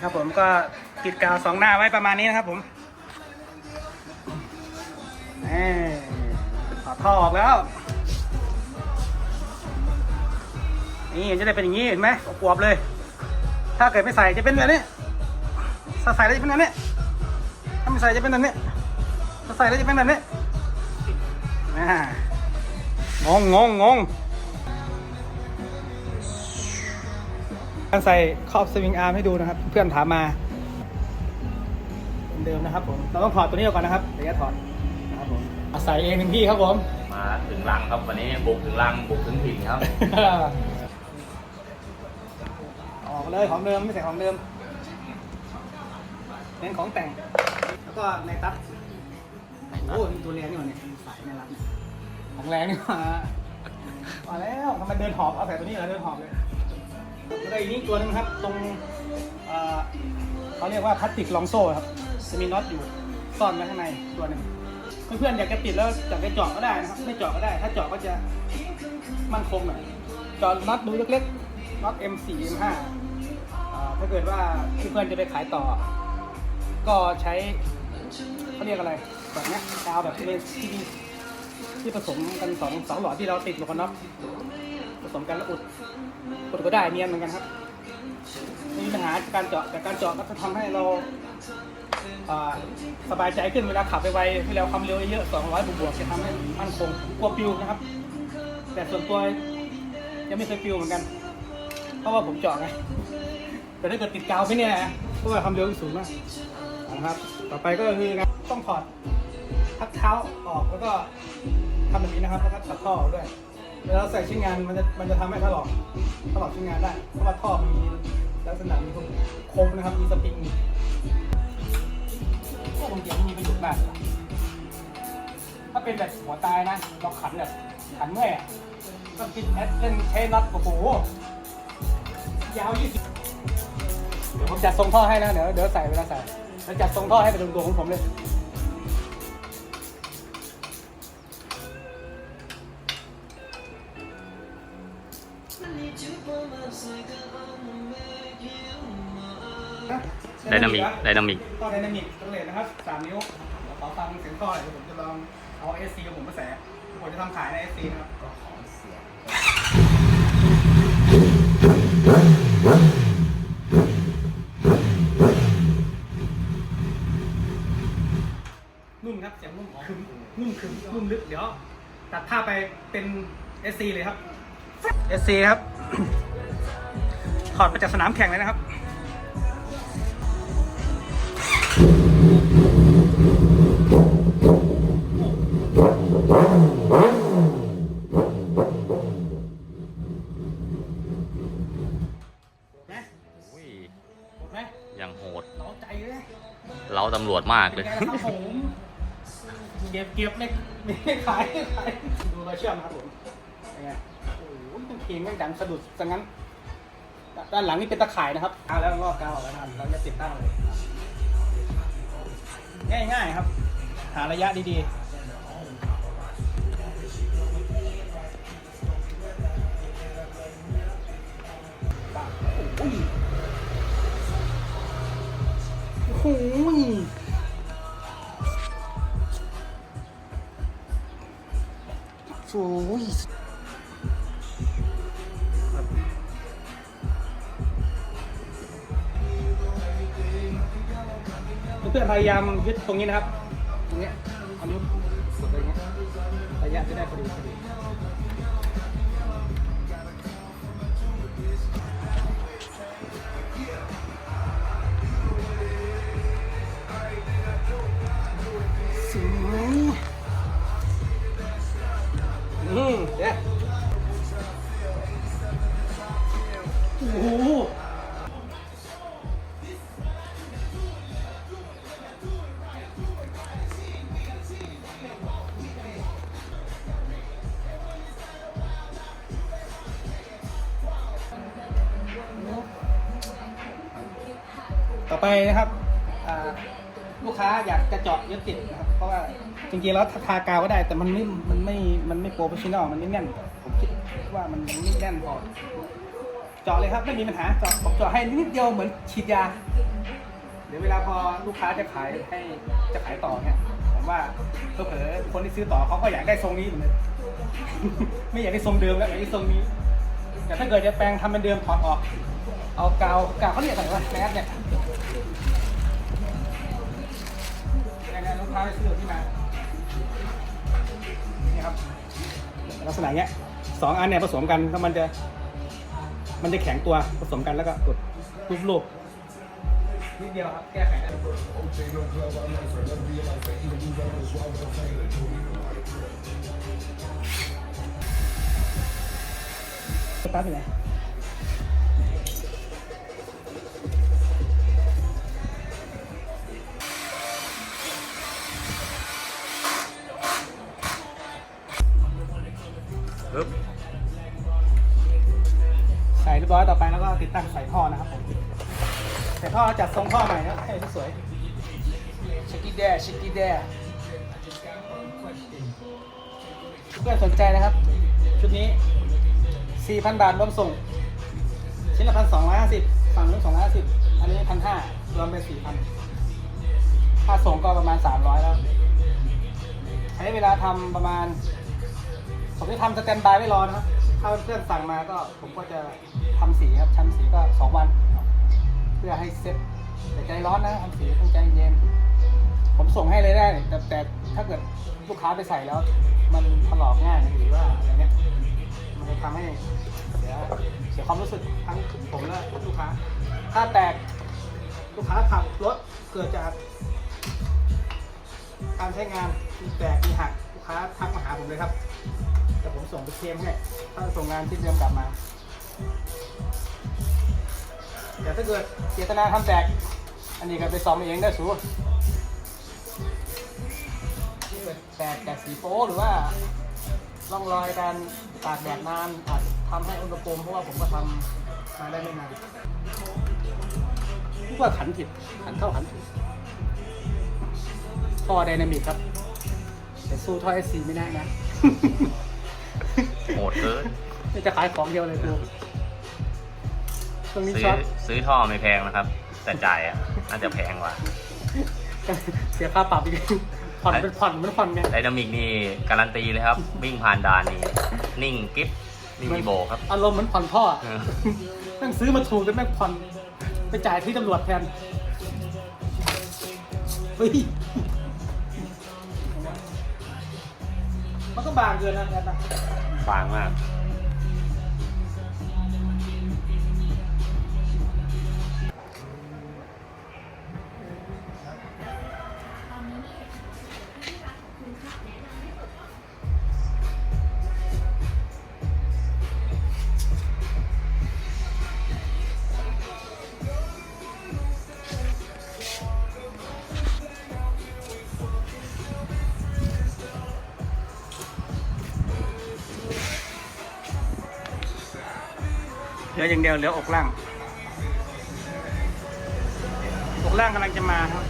ครับผมก็ติดกาวสองหน้าไว้ประมาณนี้นะครับผมนี่ถอดท่อออกแล้ว นี่จะได้เป็นอย่างนี้เห็นไหมอวบๆเลย ถ้าเกิดไม่ใส่จะเป็นแบบนี้ถ้าใส่แล้วจะเป็นแบบนี้ถ้าไม่ใส่จะเป็นแบบนี้ถ้าใส่แล้วจะเป็นแบบนี้งงงงง การใส่ครอบสวิงอาร์มให้ดูนะครับ เพื่อนถามมาเหมือนเดิมนะครับผมเราต้องถอดตัวนี้ออกก่อนนะครับเดี๋ยวจะถอดนะครับผมเอาใส่เองหนึ่งที่ครับผม มาถึงรังครับวันนี้บุกถึงรังบุกถึงถิ่นครับ ออกเลยของเดิมไม่ใส่ของเดิมเน้นของแต่ง แล้วก็ในตัดโอ้ยตัวแรงนี่หว่าเนี่ยสายในรักเนี่ยของแรงนี่หว่ามาแล้วทำไมเดินหอบเอาใส่ตัวนี้เหรอเดินหอบเลย แล้วก็อีกนี่ตัวหนึงครับตรงเอ่อเขาเรียกว่าพลาสติกรองโซ่ครับจะมีน็อตอยู่ซ่อนไว้ข้างในตัวหนึ่งเพื่อนๆอยากจะติดแล้วอยากจะเจาะก็ได้นะครับไม่เจาะก็ได้ ถ้าเจาะก็จะมั่นคงหน่อยเจาะน็อตดูเล็กๆน็อต M4 M5 ถ้าเกิดว่าเพื่อนๆจะไปขายต่อ ก็ใช้เขาเรียกอะไรแบบนี้ยกาวแบบที่เป็นที่ที่ผสมกันสองสองหลอดที่เราติดหมวกกันน็อก ผสมกันแล้วอุดอุดก็ได้เนียนเหมือนกันครับมีปัญหาการเจาะแต่การเจาะก็จะทำให้เราสบายใจขึ้นเวลาขับไปไวเวลาความเร็วเยอะ 200 บวกๆจะทำให้มั่นคงกลัวปิวนะครับ แต่ส่วนตัวยังไม่เคยปิวเหมือนกัน เพราะว่าผมเจาะไง แต่ถ้าเกิดติดกาวไปเนี่ยนะเพราะว่าความเร็วสูงมากนะครับ ต่อไปก็คือต้องถอดพักเท้าออกแล้วก็ทำแบบนี้นะครับแล้วก็ตัดท่อออกด้วย เวลาใส่ชิ้นงานมันจะมันจะทำให้ถลอกถลอกชิ้นงานได้เพราะว่าท่อมีลักษณะมีคมนะครับมีสปริงพวกบางทีมันมีประโยชน์มากถ้าเป็นแบบหัวตายนะเราขันแบบขันเมื่อยก็คิดแอดเล่นใช้น็อตโอ้โหยาวยี่สิบเดี๋ยวผมจัดทรงท่อให้นะเดี๋ยวเดี๋ยวใส่เวลาใส่แล้วจัดทรงท่อให้เป็นตัวของผมเลย ไดนามิกไดนามิกท่อไดนามิกสเลตนะครับสามนิ้วเดี๋ยวขอฟังเสียงท่อหน่อยเดี๋ยวผมจะลองเอา SC ของผมมาใส่ผมจะทำขายใน SC นะครับนุ่มครับเสียงนุ่มคึมนุ่มคึมนุ่มลึกเดี๋ยวตัดภาพไปเป็น SC เลยครับ SC ครับถอดมาจากสนามแข่งเลยนะครับไหม อุ้ยหมดไหมยังโหดเล้าใจเลยเราตำรวจมากเลยเป็นไงครับผมเก็บเก็บไม่ไม่ขายไม่ขายดูรอยเชื่อมนะครับผมเป็นไงโอ้โหต้องเพลงแม่งดังสะดุดซะงั้น ด้านหลังนี่เป็นตะข่ายนะครับเอาแล้วก็กาวออกแล้วนะครับเราจะติดตั้งเลย ง่ายๆครับ หาระยะดีๆโอ้โหโอ้โหโอ้ย เพื่อนพยายามยึดตรงนี้นะครับ ตรงเนี้ยเอานิ้วกดไปอย่างเงี้ยระยะจะได้พอดีพอดี ไปนะครับลูกค้าอยากจะเจาะยึดติดนะครับเพราะว่าจริงๆแล้วทากาวก็ได้ แต่มันไม่มันไม่มันไม่โปรเฟชชั่นอลมันไม่แน่นผมคิดว่ามันไม่แน่นพอเจาะเลยครับไม่มีปัญหาเจาะผมเจาะให้นิดเดียวเหมือนฉีดยาเดี๋ยวเวลาพอลูกค้าจะขายให้จะขายต่อเนี่ยผมว่าเผลอๆคนที่ซื้อต่อเขาก็อยากได้ทรงนี้เหมือนกันไม่อยากได้ทรงเดิมแล้วอยากได้ทรงนี้ แต่ถ้าเกิดจะแปลงทำเป็นเดิมถอดออก เอากาวกาวเขาเรียกอะไรวะแมสเนี่ย ยเนี่ยลูกค้าไปซื้อที่มานี่ครับลักษณะเนี้ยสองอันเนี่ยผสมกันแล้วมันจะ มันจะแข็งตัวผสมกันแล้วก็กดรูปรูปนิดเดียวครับแก้ไขได้สตาร์ทอยู่ไหน ตั้งใส่ท่อนะครับผมใส่ท่อจัดทรงท่อใหม่นะให้สวยชิคกี้แดชิคกี้แดเพื่อนสนใจนะครับ ชุดนี้ 4,000 บาทรวมส่ง ชิ้นละพันสองร้อยห้าสิบฝั่งนู้นสองร้อยห้าสิบอันนี้พันห้ารวมเป็นสี่พันค่าส่งก็ประมาณสามร้อยแล้ว ใช้เวลาทำประมาณ ผมจะทำสแตนบายไว้รอนะครับ ถ้าเพื่อนสั่งมาก็ผมก็จะ ทำสีครับทำสีก็สองวันครับเพื่อให้เซ็ตแต่ใจร้อนนะทำสีต้องใจเย็นผมส่งให้เลยได้ แต่แต่ถ้าเกิดลูกค้าไปใส่แล้ว มันถลอกง่ายหรือว่าอะไรเงี้ยมันจะทำให้เสียเสียความรู้สึกทั้งผมและลูกค้า ถ้าแตกลูกค้าขับรถเกิดจากการใช้งานมีแตกมีหักลูกค้าทักมาหาผมเลยครับ แต่ผมส่งไปเคลมให้ถ้าส่งงานที่เดิมกลับมา แต่ถ้าเกิดเจตนาทำแตก อันนี้ก็ไปซ่อมเองได้สูเกิดแตกจากสีโป๊หรือว่าร่องรอยการตากแดดนานอาจทำให้อุณหภูมิเพราะว่าผมก็ทำมาได้ไม่นานคิดว่าขันผิดขันเข้าขันผิดท่อไดนามิกครับ แต่สู้ท่อ SC ไม่ได้นะ โหดเกิน นี่จะขายของเดียวเลยกู ตรงนี้ซื้อช็อตซื้อท่อไม่แพงนะครับ แต่จ่ายอะน่าจะแพงกว่าเสียค่าปรับอีกผ่อนเป็นผ่อนเป็นผ่อนไงไดนามิกนี่การันตีเลยครับ วิ่งผ่านด่านนี่นิ่งกิ๊บไม่มีโบกครับ อารมณ์เหมือนผ่อนท่อเออแม่งซื้อมาถูกแต่แม่งผ่อนไปจ่ายที่ตำรวจแทนเฮ้ยมันก็บางเกินนะแอดนะฟางมาก ลืออย่างเดียวเหลืออกล่างอกล่างกำลังจะมาครับ